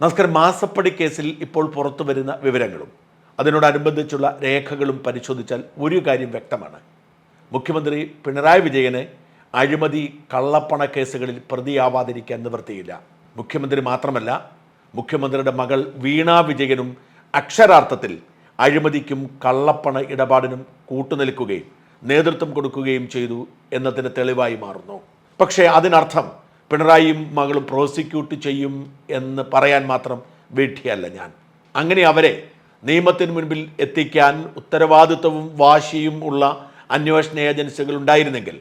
നമസ്കാരം മാസപ്പടി കേസിൽ ഇപ്പോൾ പുറത്തു വരുന്ന വിവരങ്ങളും അതിനോടനുബന്ധിച്ചുള്ള രേഖകളും പരിശോധിച്ചാൽ ഒരു കാര്യം വ്യക്തമാണ്. മുഖ്യമന്ത്രി പിണറായി വിജയനെ അഴിമതി കള്ളപ്പണ കേസുകളിൽ പ്രതിയാവാതിരിക്കാൻ നിവൃത്തിയില്ല. മുഖ്യമന്ത്രി മാത്രമല്ല മുഖ്യമന്ത്രിയുടെ മകൾ വീണ വിജയനും അക്ഷരാർത്ഥത്തിൽ അഴിമതിക്കും കള്ളപ്പണ ഇടപാടിനും കൂട്ടുനിൽക്കുകയും നേതൃത്വം കൊടുക്കുകയും ചെയ്തു എന്നതിന് തെളിവായി മാറുന്നു. പക്ഷേ അതിനർത്ഥം പിണറായിയും മകളും പ്രോസിക്യൂട്ട് ചെയ്യും എന്ന് പറയാൻ മാത്രം വീട്ടിയല്ല ഞാൻ. അങ്ങനെ അവരെ നിയമത്തിന് മുൻപിൽ എത്തിക്കാൻ ഉത്തരവാദിത്വവും വാശിയും ഉള്ള അന്വേഷണ ഏജൻസികൾ ഉണ്ടായിരുന്നെങ്കിൽ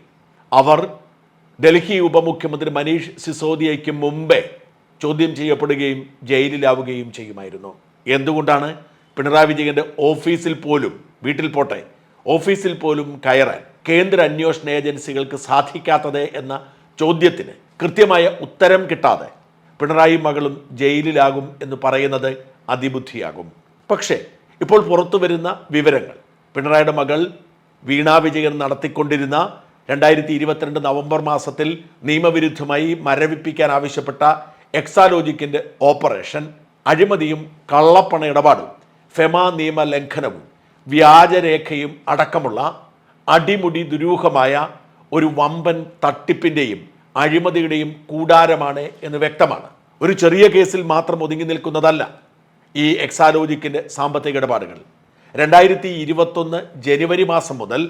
അവർ ഡൽഹി ഉപമുഖ്യമന്ത്രി മനീഷ് സിസോദിയയ്ക്ക് മുമ്പേ ചോദ്യം ചെയ്യപ്പെടുകയും ജയിലിലാവുകയും ചെയ്യുമായിരുന്നു. എന്തുകൊണ്ടാണ് പിണറായി വിജയന്റെ ഓഫീസിൽ പോലും വീട്ടിൽ പോട്ടെ ഓഫീസിൽ പോലും കയറാൻ കേന്ദ്ര അന്വേഷണ ഏജൻസികൾക്ക് സാധിക്കാത്തത് എന്ന ചോദ്യത്തിന് കൃത്യമായ ഉത്തരം കിട്ടാതെ പിണറായി മകളും ജയിലിലാകും എന്ന് പറയുന്നത് അതിബുദ്ധിയാകും. പക്ഷേ ഇപ്പോൾ പുറത്തു വരുന്ന വിവരങ്ങൾ. പിണറായിയുടെ മകൾ വീണാ വിജയൻ നടത്തിക്കൊണ്ടിരുന്ന രണ്ടായിരത്തി ഇരുപത്തിരണ്ട് നവംബർ മാസത്തിൽ നിയമവിരുദ്ധമായി മരവിപ്പിക്കാൻ ആവശ്യപ്പെട്ട എക്സാലോജിക്കിന്റെ ഓപ്പറേഷൻ അഴിമതിയും കള്ളപ്പണ ഇടപാടും ഫെമ നിയമ ലംഘനവും വ്യാജരേഖയും അടക്കമുള്ള അടിമുടി ദുരൂഹമായ ഒരു വമ്പൻ തട്ടിപ്പിന്റെയും അഴിമതിയുടെയും കൂടാരമാണ് എന്ന് വ്യക്തമാണ്. ഒരു ചെറിയ കേസിൽ മാത്രം ഒതുങ്ങി നിൽക്കുന്നതല്ല ഈ എക്സാലോജിക്കിന്റെ സാമ്പത്തിക ഇടപാടുകൾ. രണ്ടായിരത്തി ഇരുപത്തൊന്ന് ജനുവരി മാസം മുതൽ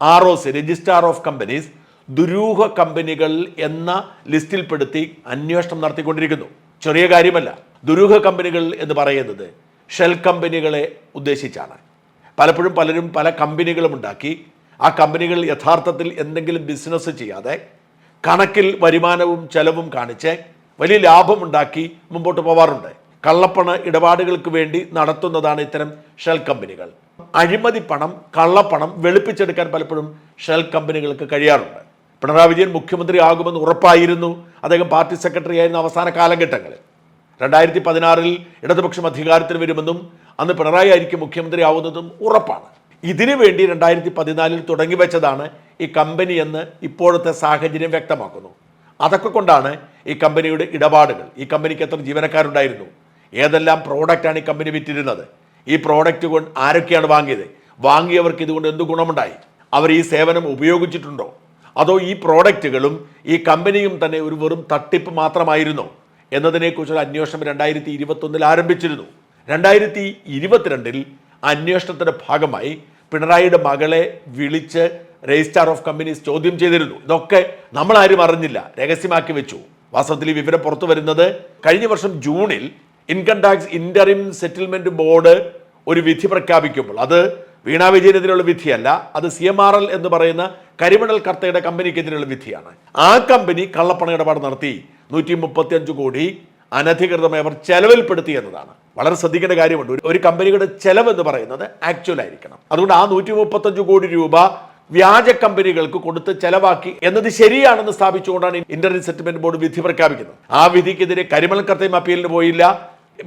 R O C registrar of companies ദുരൂഹ കമ്പനികൾ എന്ന ലിസ്റ്റിൽപ്പെടുത്തി അന്വേഷണം നടത്തിക്കൊണ്ടിരിക്കുന്നു. ചെറിയ കാര്യമല്ല ദുരൂഹ കമ്പനികൾ എന്ന് പറയുന്നത് ഷെൽ കമ്പനികളെ ഉദ്ദേശിച്ചാണ്. പലപ്പോഴും പലരും പല കമ്പനികളും ഉണ്ടാക്കി ആ കമ്പനികൾ യഥാർത്ഥത്തിൽ എന്തെങ്കിലും ബിസിനസ് ചെയ്യാതെ കണക്കിൽ വരുമാനവും ചെലവും കാണിച്ച് വലിയ ലാഭമുണ്ടാക്കി മുമ്പോട്ട് പോവാറുണ്ട്. കള്ളപ്പണ ഇടപാടുകൾക്ക് വേണ്ടി നടത്തുന്നതാണ് ഇത്തരം ഷെൽ കമ്പനികൾ. അഴിമതി പണം കള്ളപ്പണം വെളുപ്പിച്ചെടുക്കാൻ പലപ്പോഴും ഷെൽ കമ്പനികൾക്ക് കഴിയാറുണ്ട്. പിണറായി വിജയൻ മുഖ്യമന്ത്രി ആകുമെന്ന് ഉറപ്പായിരുന്നു. അദ്ദേഹം പാർട്ടി സെക്രട്ടറി ആയിരുന്ന അവസാന കാലഘട്ടങ്ങളിൽ. രണ്ടായിരത്തി പതിനാറിൽ ഇടതുപക്ഷം അധികാരത്തിൽ വരുമെന്നും അന്ന് പിണറായി ആയിരിക്കും മുഖ്യമന്ത്രി ആവുന്നതും ഉറപ്പാണ്. ഇതിനു വേണ്ടി രണ്ടായിരത്തി പതിനാലിൽ തുടങ്ങി വെച്ചതാണ് ഈ കമ്പനി എന്ന് ഇപ്പോഴത്തെ സാഹചര്യം വ്യക്തമാക്കുന്നു. അതൊക്കെ കൊണ്ടാണ് ഈ കമ്പനിയുടെ ഇടപാടുകൾ. ഈ കമ്പനിക്ക് എത്ര ജീവനക്കാരുണ്ടായിരുന്നു? ഏതെല്ലാം പ്രോഡക്റ്റാണ് ഈ കമ്പനി വിറ്റിരുന്നത്? ഈ പ്രോഡക്റ്റ് കൊണ്ട് ആരൊക്കെയാണ് വാങ്ങിയത്? വാങ്ങിയവർക്ക് ഇതുകൊണ്ട് എന്ത് ഗുണമുണ്ടായി? അവർ ഈ സേവനം ഉപയോഗിച്ചിട്ടുണ്ടോ? അതോ ഈ പ്രോഡക്റ്റുകളും ഈ കമ്പനിയും തന്നെ ഒരു വെറും തട്ടിപ്പ് മാത്രമായിരുന്നോ? എന്നതിനെക്കുറിച്ചുള്ള അന്വേഷണം രണ്ടായിരത്തി ഇരുപത്തൊന്നിൽ ആരംഭിച്ചിരുന്നു. രണ്ടായിരത്തി ഇരുപത്തിരണ്ടിൽ അന്വേഷണത്തിന്റെ ഭാഗമായി പിണറായിയുടെ മകളെ വിളിച്ച് രജിസ്ട്രാർ ഓഫ് കമ്പനീസ് ചോദ്യം ചെയ്തിരുന്നു. ഇതൊക്കെ നമ്മൾ ആരും അറിഞ്ഞില്ല. രഹസ്യമാക്കി വെച്ചു. വാസ്തവത്തിൽ ഈ വിവരം പുറത്തു വരുന്നത് കഴിഞ്ഞ വർഷം ജൂണിൽ income tax interim settlement board ഒരു വിധി പ്രഖ്യാപിക്കുമ്പോൾ. അത് വീണാ വിജയനെതിരെയുള്ള വിധിയല്ല അത് സി എം ആർ എൽ എന്ന് പറയുന്ന കരിമണൽ കർത്തയുടെ കമ്പനിക്കെതിരെയുള്ള വിധിയാണ്. ആ കമ്പനി കള്ളപ്പണ ഇടപാട് നടത്തി. നൂറ്റി മുപ്പത്തി അഞ്ച് കോടി അനധികൃതമായി അവർ ചെലവിൽപ്പെടുത്തി എന്നതാണ്. വളരെ ശ്രദ്ധിക്കേണ്ട കാര്യമുണ്ട്. ഒരു- കമ്പനിയുടെ ചെലവ് എന്ന് പറയുന്നത് ആക്ച്വൽ ആയിരിക്കണം. അതുകൊണ്ട് ആ നൂറ്റി മുപ്പത്തഞ്ച് കോടി രൂപ വ്യാജ കമ്പനികൾക്ക് കൊടുത്ത് ചെലവാക്കി എന്നത് ശരിയാണെന്ന് സ്ഥാപിച്ചുകൊണ്ടാണ് ഇന്റർനെറ്റ് സെറ്റിൽമെന്റ് ബോർഡ് വിധി പ്രഖ്യാപിക്കുന്നത്. ആ വിധിക്കെതിരെ കരിമൽ കർത്തയും അപ്പീലിന് പോയില്ല.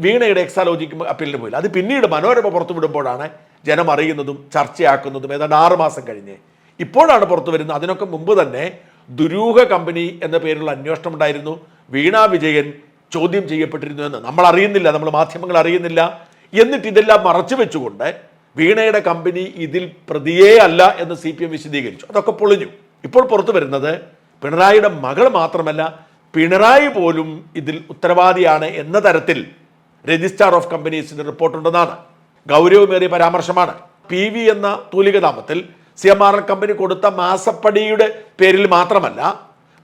വീണയുടെ എക്സാലോജിക്കും അപ്പീലിന് പോയില്ല. അത് പിന്നീട് മനോരമ പുറത്തുവിടുമ്പോഴാണ് ജനം അറിയുന്നതും ചർച്ചയാക്കുന്നതും ഏതാണ്ട് ആറ് മാസം കഴിഞ്ഞ്. ഇപ്പോഴാണ് പുറത്തു വരുന്നത്. അതിനൊക്കെ മുമ്പ് തന്നെ ദുരൂഹ കമ്പനി എന്ന പേരിലുള്ള അന്വേഷണം ഉണ്ടായിരുന്നു. വീണ വിജയൻ ചോദ്യം ചെയ്യപ്പെട്ടിരുന്നു എന്ന്. നമ്മൾ അറിയുന്നില്ല. നമ്മൾ മാധ്യമങ്ങൾ അറിയുന്നില്ല. എന്നിട്ട് ഇതെല്ലാം മറച്ചു വെച്ചുകൊണ്ട് വീണയുടെ കമ്പനി ഇതിൽ പ്രതിയേ അല്ല എന്ന് സി പി എം വിശദീകരിച്ചു. അതൊക്കെ പൊളിഞ്ഞു. ഇപ്പോൾ പുറത്തു വരുന്നത് പിണറായിയുടെ മകൾ മാത്രമല്ല പിണറായി പോലും ഇതിൽ ഉത്തരവാദിയാണ് എന്ന തരത്തിൽ രജിസ്ട്രാർ ഓഫ് കമ്പനീസിന്റെ റിപ്പോർട്ടുണ്ടെന്നാണ്. ഗൗരവമേറിയ പരാമർശമാണ്. പി വി എന്ന തൂലികനാമത്തിൽ C M R L company കൊടുത്ത മാസപ്പടിയുടെ പേരിൽ മാത്രമല്ല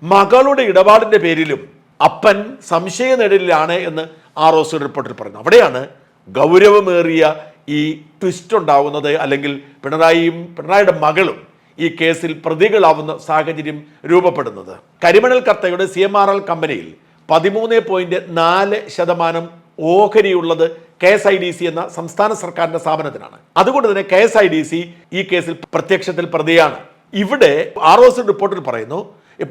മകളുടെ ഇടപാടിന്റെ പേരിലും അപ്പൻ സംശയനിഴലിലാണ് എന്ന് ആർ ഒ സി റിപ്പോർട്ടിൽ പറയുന്നു. അവിടെയാണ് ഗൗരവമേറിയ ഈ ട്വിസ്റ്റ് ഉണ്ടാവുന്നത് അല്ലെങ്കിൽ പിണറായിയും പിണറായിയുടെ മകളും ഈ കേസിൽ പ്രതികളാവുന്ന സാഹചര്യം രൂപപ്പെടുന്നത്. കരിമണൽ കർത്തയുടെ സി എം ആർ എൽ കമ്പനിയിൽ പതിമൂന്ന് പോയിന്റ് നാല് ശതമാനം ഓഹരിയുള്ളത് K S I D C എന്ന സംസ്ഥാന സർക്കാരിന്റെ സ്ഥാപനത്തിനാണ്. അതുകൊണ്ട് തന്നെ K S I D C ഈ കേസിൽ പ്രത്യക്ഷത്തിൽ പ്രതിയാണ്. ഇവിടെ ആർ ഒ സി റിപ്പോർട്ടിൽ പറയുന്നു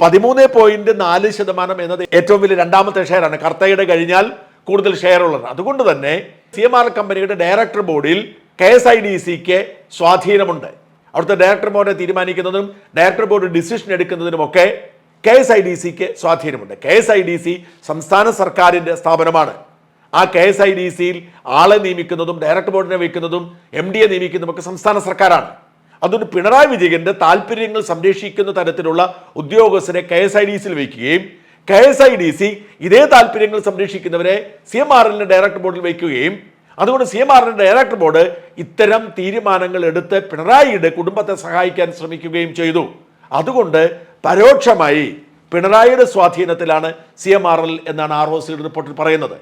പതിമൂന്ന് പോയിന്റ് നാല് ശതമാനം എന്നത് ഏറ്റവും വലിയ രണ്ടാമത്തെ ഷെയറാണ്. കർത്തയുടെ കഴിഞ്ഞാൽ കൂടുതൽ ഷെയർ ഉള്ളത്. അതുകൊണ്ട് തന്നെ സി എം ആർ കമ്പനിയുടെ ഡയറക്ടർ ബോർഡിൽ കെ എസ് ഐ ഡി സിക്ക് സ്വാധീനമുണ്ട്. അവിടുത്തെ ഡയറക്ടർ ബോർഡിനെ തീരുമാനിക്കുന്നതും ഡയറക്ടർ ബോർഡ് ഡിസിഷൻ എടുക്കുന്നതിനുമൊക്കെ കെ എസ് ഐ ഡി സിക്ക് സ്വാധീനമുണ്ട്. K S I D C സംസ്ഥാന സർക്കാരിന്റെ സ്ഥാപനമാണ്. ആ കെ എസ് ഐ ഡി സിയിൽ ആളെ നിയമിക്കുന്നതും ഡയറക്ടർ ബോർഡിനെ വയ്ക്കുന്നതും എം ഡിയെ നിയമിക്കുന്നതും ഒക്കെ സംസ്ഥാന സർക്കാരാണ്. അതുകൊണ്ട് പിണറായി വിജയന്റെ താല്പര്യങ്ങൾ സംരക്ഷിക്കുന്ന തരത്തിലുള്ള ഉദ്യോഗസ്ഥരെ കെ എസ് ഐ ഡി സിയിൽ വയ്ക്കുകയും K S I D C ഇതേ താല്പര്യങ്ങൾ സംരക്ഷിക്കുന്നവരെ സി എം ആർ എല്ലിന്റെ ഡയറക്ടർ ബോർഡിൽ വയ്ക്കുകയും അതുകൊണ്ട് സി എം ആറിന്റെ ഡയറക്ടർ ബോർഡ് ഇത്തരം തീരുമാനങ്ങൾ എടുത്ത് പിണറായിയുടെ കുടുംബത്തെ സഹായിക്കാൻ ശ്രമിക്കുകയും ചെയ്തു. അതുകൊണ്ട് പരോക്ഷമായി പിണറായിയുടെ സ്വാധീനത്തിലാണ് സി എം ആർ എൽ എന്നാണ് ആർ ഒ സിയുടെ റിപ്പോർട്ടിൽ പറയുന്നത്.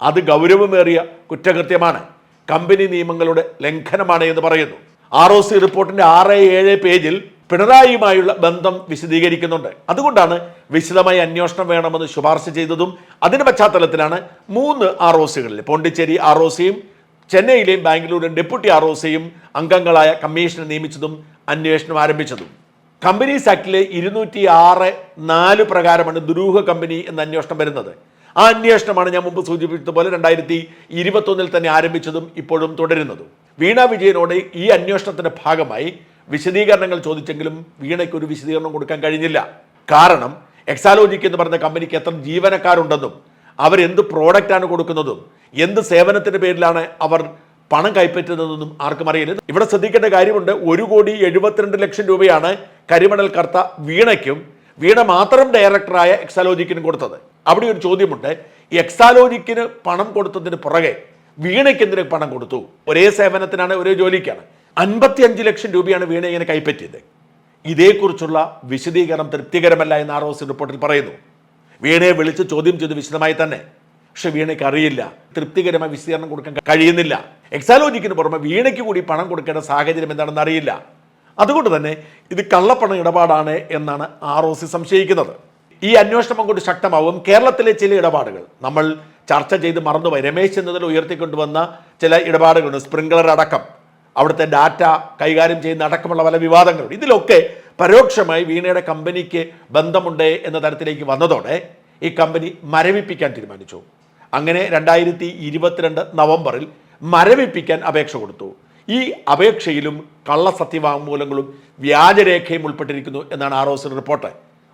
അത് ഗൗരവമേറിയ കുറ്റകൃത്യമാണ്. കമ്പനി നിയമങ്ങളുടെ ലംഘനമാണ് എന്ന് പറയുന്നു. ആർ ഒ സി റിപ്പോർട്ടിന്റെ ആറ് ഏഴ് പേജിൽ പിണറായിയുമായുള്ള ബന്ധം വിശദീകരിക്കുന്നുണ്ട്. അതുകൊണ്ടാണ് വിശദമായ അന്വേഷണം വേണമെന്ന് ശുപാർശ ചെയ്തതും അതിന്റെ പശ്ചാത്തലത്തിലാണ് മൂന്ന് ആർ ഒ സികളിൽ പോണ്ടിച്ചേരി ആർ ഒ സിയും ചെന്നൈയിലെയും ബാംഗ്ലൂരിലും ഡെപ്യൂട്ടി ആർ ഒ സിയും അംഗങ്ങളായ കമ്മീഷനെ നിയമിച്ചതും അന്വേഷണം ആരംഭിച്ചതും. കമ്പനീസ് ആക്ടിലെ ഇരുന്നൂറ്റി ആറ് നാല് പ്രകാരമാണ് ദുരൂഹ കമ്പനി എന്ന അന്വേഷണം വരുന്നത്. ആ അന്വേഷണമാണ് ഞാൻ മുമ്പ് സൂചിപ്പിച്ചതുപോലെ രണ്ടായിരത്തി ഇരുപത്തൊന്നിൽ തന്നെ ആരംഭിച്ചതും ഇപ്പോഴും തുടരുന്നതും. വീണ വിജയനോട് ഈ അന്വേഷണത്തിന്റെ ഭാഗമായി വിശദീകരണങ്ങൾ ചോദിച്ചെങ്കിലും വീണയ്ക്ക് ഒരു വിശദീകരണം കൊടുക്കാൻ കഴിഞ്ഞില്ല. കാരണം എക്സാലോജിക് എന്ന് പറഞ്ഞ കമ്പനിക്ക് എത്ര ജീവനക്കാരുണ്ടെന്നും അവരെന്ത് പ്രോഡക്റ്റാണ് കൊടുക്കുന്നതും എന്ത് സേവനത്തിന്റെ പേരിലാണ് അവർ പണം കൈപ്പറ്റുന്നതെന്നും ആർക്കും അറിയില്ല. ഇവിടെ ശ്രദ്ധിക്കേണ്ട കാര്യമുണ്ട് ഒരു കോടി എഴുപത്തിരണ്ട് ലക്ഷം രൂപയാണ് കരിമണൽ കർത്ത വീണയ്ക്കും വീണ മാത്രം ഡയറക്ടറായ എക്സാലോജിക്കിനും കൊടുത്തത്. അവിടെ ഒരു ചോദ്യമുണ്ട് എക്സാലോജിക്കിന് പണം കൊടുത്തതിന് പുറകെ വീണയ്ക്ക് എന്തിനു പണം കൊടുത്തു? ഒരേ സേവനത്തിനാണ് ഒരേ ജോലിക്കാണ്. അൻപത്തി അഞ്ച് ലക്ഷം രൂപയാണ് വീണ ഇങ്ങനെ കൈപ്പറ്റിയത്. ഇതേക്കുറിച്ചുള്ള വിശദീകരണം തൃപ്തികരമല്ല എന്ന് ആർ ഒ സി റിപ്പോർട്ടിൽ പറയുന്നു. വീണയെ വിളിച്ച് ചോദ്യം ചെയ്ത് വിശദമായി തന്നെ. പക്ഷെ വീണയ്ക്ക് അറിയില്ല. തൃപ്തികരമായ വിശദീകരണം കൊടുക്കാൻ കഴിയുന്നില്ല. എക്സാലോജിക്കിന് പുറമെ വീണയ്ക്ക് കൂടി പണം കൊടുക്കേണ്ട സാഹചര്യം എന്താണെന്ന് അറിയില്ല. അതുകൊണ്ട് തന്നെ ഇത് കള്ളപ്പണ ഇടപാടാണ് എന്നാണ് ആർ ഒ സി സംശയിക്കുന്നത്. ഈ അന്വേഷണം അങ്ങോട്ട് ശക്തമാവും. കേരളത്തിലെ ചില ഇടപാടുകൾ. നമ്മൾ ചർച്ച ചെയ്ത് മറന്നുപോയി. രമേശ് എന്നതിൽ ഉയർത്തിക്കൊണ്ടുവന്ന ചില ഇടപാടുകളുണ്ട്. സ്പ്രിംഗ്ലർ അടക്കം. അവിടുത്തെ ഡാറ്റ കൈകാര്യം ചെയ്യുന്ന അടക്കമുള്ള പല വിവാദങ്ങളുണ്ട്. ഇതിലൊക്കെ പരോക്ഷമായി വീണയുടെ കമ്പനിക്ക് ബന്ധമുണ്ട് എന്ന തരത്തിലേക്ക് വന്നതോടെ ഈ കമ്പനി മരവിപ്പിക്കാൻ തീരുമാനിച്ചു. അങ്ങനെ രണ്ടായിരത്തി ഇരുപത്തിരണ്ട് നവംബറിൽ മരവിപ്പിക്കാൻ അപേക്ഷ കൊടുത്തു. ഈ അപേക്ഷയിലും കള്ളസത്യവാങ്മൂലങ്ങളും വ്യാജരേഖയും ഉൾപ്പെട്ടിരിക്കുന്നു എന്നാണ് ആർ ഒ റിപ്പോർട്ട്.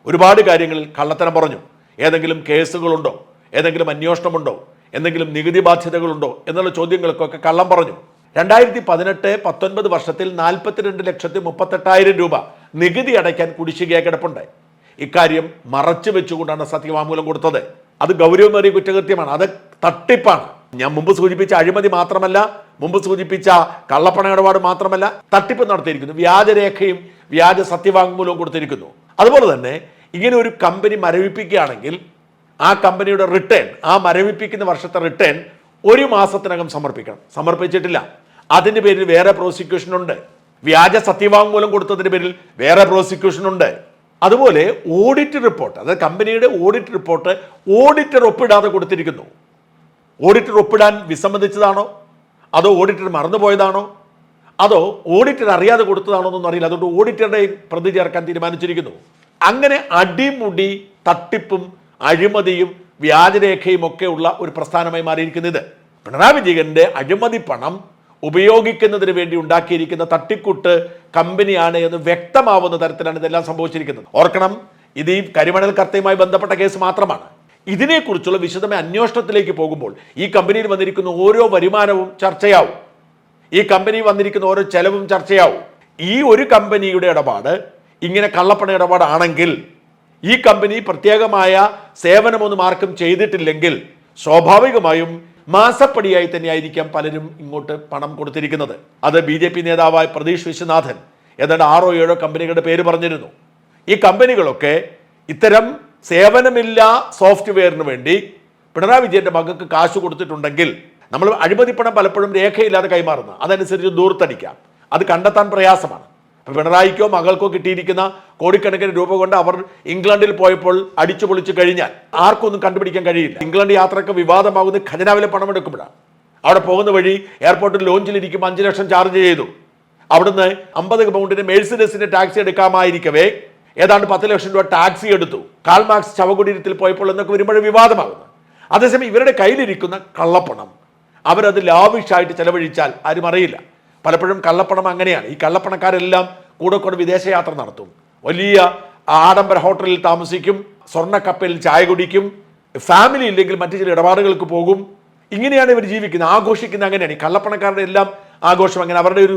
ഒരുപാട് കാര്യങ്ങളിൽ കള്ളത്തരം പറഞ്ഞു. ഏതെങ്കിലും കേസുകളുണ്ടോ? ഏതെങ്കിലും അന്വേഷണമുണ്ടോ? എന്തെങ്കിലും നികുതി ബാധ്യതകളുണ്ടോ? എന്നുള്ള ചോദ്യങ്ങൾക്കൊക്കെ കള്ളം പറഞ്ഞു. രണ്ടായിരത്തി പതിനെട്ട് പത്തൊൻപത് വർഷത്തിൽ നാൽപ്പത്തിരണ്ട് ലക്ഷത്തി മുപ്പത്തെട്ടായിരം രൂപ നികുതി അടയ്ക്കാൻ കുടിശ്ശികയായി കിടപ്പുണ്ട് ഇക്കാര്യം മറച്ചു വെച്ചുകൊണ്ടാണ് സത്യവാങ്മൂലം കൊടുത്തത്. അത് ഗൗരവമേറിയ കുറ്റകൃത്യമാണ്. അത് തട്ടിപ്പാണ്. ഞാൻ മുമ്പ് സൂചിപ്പിച്ച അഴിമതി മാത്രമല്ല മുമ്പ് സൂചിപ്പിച്ച കള്ളപ്പണ ഇടപാട് മാത്രമല്ല തട്ടിപ്പ് നടത്തിയിരിക്കുന്നു. വ്യാജരേഖയും വ്യാജ സത്യവാങ്മൂലവും കൊടുത്തിരിക്കുന്നു. അതുപോലെ തന്നെ ഇങ്ങനെ ഒരു കമ്പനി മരവിപ്പിക്കുകയാണെങ്കിൽ ആ കമ്പനിയുടെ റിട്ടേൺ ആ മരവിപ്പിക്കുന്ന വർഷത്തെ റിട്ടേൺ ഒരു മാസത്തിനകം സമർപ്പിക്കണം. സമർപ്പിച്ചിട്ടില്ല. അതിന്റെ പേരിൽ വേറെ പ്രോസിക്യൂഷൻ ഉണ്ട്. വ്യാജ സത്യവാങ്മൂലം കൊടുത്തതിന്റെ പേരിൽ വേറെ പ്രോസിക്യൂഷൻ ഉണ്ട്. അതുപോലെ ഓഡിറ്റ് റിപ്പോർട്ട് അതായത് കമ്പനിയുടെ ഓഡിറ്റ് റിപ്പോർട്ട് ഓഡിറ്റർ ഒപ്പിടാതെ കൊടുത്തിരിക്കുന്നു. ഓഡിറ്റർ ഒപ്പിടാൻ വിസമ്മതിച്ചതാണോ? അതോ ഓഡിറ്റർ മറന്നുപോയതാണോ? അതോ ഓഡിറ്റർ അറിയാതെ കൊടുത്തതാണോ എന്നൊന്നും അറിയില്ല. അതുകൊണ്ട് ഓഡിറ്ററുടെയും പ്രതി ചേർക്കാൻ തീരുമാനിച്ചിരിക്കുന്നു. അങ്ങനെ അടിമുടി തട്ടിപ്പും അഴിമതിയും വ്യാജരേഖയും ഒക്കെ ഉള്ള ഒരു പ്രസ്ഥാനമായി മാറിയിരിക്കുന്നത്. പിണറായി വിജയന്റെ അഴിമതി പണം ഉപയോഗിക്കുന്നതിന് വേണ്ടി ഉണ്ടാക്കിയിരിക്കുന്ന തട്ടിക്കൂട്ട് കമ്പനിയാണ് എന്ന് വ്യക്തമാവുന്ന തരത്തിലാണ് ഇതെല്ലാം സംഭവിച്ചിരിക്കുന്നത്. ഓർക്കണം ഇത് ഈ കരിമണൽ കർത്തയുമായി ബന്ധപ്പെട്ട കേസ് മാത്രമാണ്. ഇതിനെക്കുറിച്ചുള്ള വിശദമായ അന്വേഷണത്തിലേക്ക് പോകുമ്പോൾ ഈ കമ്പനിയിൽ വന്നിരിക്കുന്ന ഓരോ വരുമാനവും ചർച്ചയാവും. ഈ കമ്പനി വന്നിരിക്കുന്ന ഓരോ ചെലവും ചർച്ചയാവും. ഈ ഒരു കമ്പനിയുടെ ഇടപാട് ഇങ്ങനെ കള്ളപ്പണ ഇടപാടാണെങ്കിൽ ഈ കമ്പനി പ്രത്യേകമായ സേവനമൊന്നും ആർക്കും ചെയ്തിട്ടില്ലെങ്കിൽ സ്വാഭാവികമായും മാസപ്പടിയായി തന്നെയായിരിക്കാം പലരും ഇങ്ങോട്ട് പണം കൊടുത്തിരിക്കുന്നത്. അത് ബി ജെ പി നേതാവായ പ്രതീഷ് വിശ്വനാഥൻ ഏതാണ്ട് ആറോ ഏഴോ കമ്പനികളുടെ പേര് പറഞ്ഞിരുന്നു. ഈ കമ്പനികളൊക്കെ ഇത്തരം സേവനമില്ല സോഫ്റ്റ്വെയറിന് വേണ്ടി പിണറായി വിജയന്റെ മകൾക്ക് കാശ് കൊടുത്തിട്ടുണ്ടെങ്കിൽ നമ്മൾ അഴിമതിപ്പണം പലപ്പോഴും രേഖയില്ലാതെ കൈമാറുന്നു അതനുസരിച്ച് ദൂർത്തടിക്കാം. അത് കണ്ടെത്താൻ പ്രയാസമാണ്. പിണറായിക്കോ മകൾക്കോ കിട്ടിയിരിക്കുന്ന കോടിക്കണക്കിന് രൂപ കൊണ്ട് അവർ ഇംഗ്ലണ്ടിൽ പോയപ്പോൾ അടിച്ചു പൊളിച്ചു കഴിഞ്ഞാൽ ആർക്കൊന്നും കണ്ടുപിടിക്കാൻ കഴിയില്ല. ഇംഗ്ലണ്ട് യാത്രയ്ക്ക് വിവാദമാകുന്ന ഖജനാവിലെ പണം എടുക്കുമ്പോഴാണ് അവിടെ പോകുന്ന വഴി എയർപോർട്ടിൽ ലോഞ്ചിലിരിക്കുമ്പോൾ അഞ്ച് ലക്ഷം ചാർജ് ചെയ്തു. അവിടുന്ന് അമ്പത് പൗണ്ടിന് മേഴ്സിഡസിന്റെ ടാക്സി എടുക്കാമായിരിക്കവേ. ഏതാണ്ട് പത്ത് ലക്ഷം രൂപ ടാക്സി എടുത്തു. കാൽമാർക്സ് ശവകുടീരത്തിൽ പോയപ്പോൾ എന്നൊക്കെ വരുമ്പോൾ വിവാദമാകുന്നു അതേസമയം ഇവരുടെ കയ്യിലിരിക്കുന്ന കള്ളപ്പണം. അവരത് ലാവിഷായിട്ട് ചെലവഴിച്ചാൽ ആരും അറിയില്ല. പലപ്പോഴും കള്ളപ്പണം അങ്ങനെയാണ്. ഈ കള്ളപ്പണക്കാരെല്ലാം കൂടെ കൂടെ വിദേശയാത്ര നടത്തും. വലിയ ആഡംബര ഹോട്ടലിൽ താമസിക്കും സ്വർണക്കപ്പയിൽ ചായ കുടിക്കും ഫാമിലി ഇല്ലെങ്കിൽ മറ്റു ചില ഇടപാടുകൾക്ക് പോകും. ഇങ്ങനെയാണ് ഇവർ ജീവിക്കുന്നത്. ആഘോഷിക്കുന്നത് അങ്ങനെയാണ്. ഈ കള്ളപ്പണക്കാരുടെ എല്ലാം ആഘോഷം അങ്ങനെ. അവരുടെ ഒരു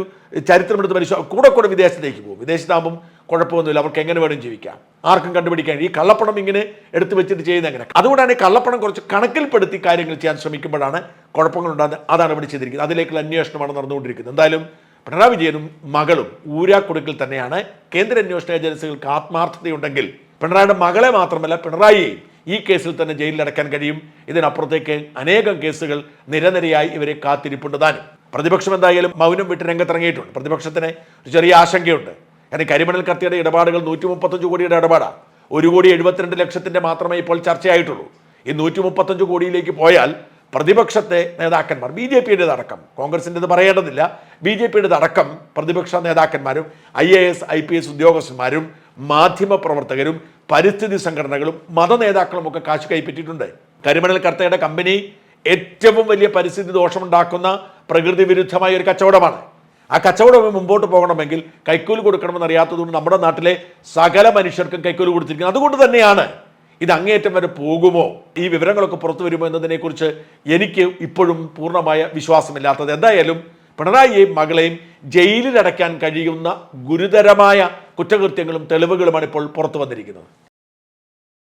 ചരിത്രമെടുത്ത് പരിശോധന കൂടെ കൂടെ വിദേശത്തേക്ക് പോകും. വിദേശത്താകുമ്പം കുഴപ്പമൊന്നുമില്ല. അവർക്ക് എങ്ങനെ വേണം ജീവിക്കാം. ആർക്കും കണ്ടുപിടിക്കാൻ ഈ കള്ളപ്പണം ഇങ്ങനെ എടുത്തു വെച്ചിട്ട് ചെയ്യുന്ന എങ്ങനെ അതുകൊണ്ടാണ് ഈ കള്ളപ്പണം കുറച്ച് കണക്കിൽപ്പെടുത്തി കാര്യങ്ങൾ ചെയ്യാൻ ശ്രമിക്കുമ്പോഴാണ് കുഴപ്പങ്ങൾ ഉണ്ടാകുന്നത് അതാണ് ഇവിടെ ചെയ്തിരിക്കുന്നത്. അതിലേക്കുള്ള അന്വേഷണമാണ് നടന്നുകൊണ്ടിരിക്കുന്നത്. എന്തായാലും പിണറായി വിജയനും മകളും ഊരാക്കുടുക്കിൽ തന്നെയാണ്. കേന്ദ്ര അന്വേഷണ ഏജൻസികൾക്ക് ആത്മാർത്ഥതയുണ്ടെങ്കിൽ പിണറായിയുടെ മകളെ മാത്രമല്ല പിണറായിയെയും ഈ കേസിൽ തന്നെ ജയിലിൽ ജയിലിലടക്കാൻ കഴിയും. ഇതിനപ്പുറത്തേക്ക് അനേകം കേസുകൾ നിരനിരയായി ഇവരെ കാത്തിരിപ്പുണ്ട്. താനും. പ്രതിപക്ഷം എന്തായാലും മൗനം വിട്ട് രംഗത്തിറങ്ങിയിട്ടുണ്ട്. പ്രതിപക്ഷത്തിന് ഒരു ചെറിയ ആശങ്കയുണ്ട്. കാരണം കരിമണൽ കത്തിയുടെ ഇടപാടുകൾ നൂറ്റി മുപ്പത്തഞ്ച് കോടിയുടെ ഇടപാടാണ് ഒരു കോടി എഴുപത്തിരണ്ട് ലക്ഷത്തിന്റെ മാത്രമേ ഇപ്പോൾ ചർച്ചയായിട്ടുള്ളൂ. ഈ നൂറ്റി മുപ്പത്തഞ്ച് കോടിയിലേക്ക് പോയാൽ പ്രതിപക്ഷത്തെ നേതാക്കന്മാർ ബി ജെ പിയുടെ അടക്കം കോൺഗ്രസിന്റെത് പറയേണ്ടതില്ല. ബി ജെ പിയുടെ അടക്കം പ്രതിപക്ഷ നേതാക്കന്മാരും I A S I P S ഉദ്യോഗസ്ഥന്മാരും മാധ്യമപ്രവർത്തകരും പരിസ്ഥിതി സംഘടനകളും മത നേതാക്കളും ഒക്കെ കാശ് കൈപ്പറ്റിയിട്ടുണ്ട്. കരിമണൽ കർത്തയുടെ കമ്പനി ഏറ്റവും വലിയ പരിസ്ഥിതി ദോഷമുണ്ടാക്കുന്ന പ്രകൃതി വിരുദ്ധമായ ഒരു കച്ചവടമാണ്. ആ കച്ചവടം മുമ്പോട്ട് പോകണമെങ്കിൽ കൈക്കൂലി കൊടുക്കണമെന്ന് അറിയാത്തതുകൊണ്ട് നമ്മുടെ നാട്ടിലെ സകല മനുഷ്യർക്കും കൈക്കൂലി കൊടുത്തിരിക്കുന്നത്. അതുകൊണ്ട് തന്നെയാണ് ഇത് അങ്ങേയറ്റം വരെ പോകുമോ? ഈ വിവരങ്ങളൊക്കെ പുറത്തു വരുമോ എന്നതിനെക്കുറിച്ച് എനിക്ക് ഇപ്പോഴും പൂർണമായ വിശ്വാസമില്ലാത്തത്. എന്തായാലും പിണറായിയെയും മകളെയും ജയിലിലടയ്ക്കാൻ കഴിയുന്ന ഗുരുതരമായ കുറ്റകൃത്യങ്ങളും തെളിവുകളുമാണ് ഇപ്പോൾ പുറത്തു വന്നിരിക്കുന്നത്.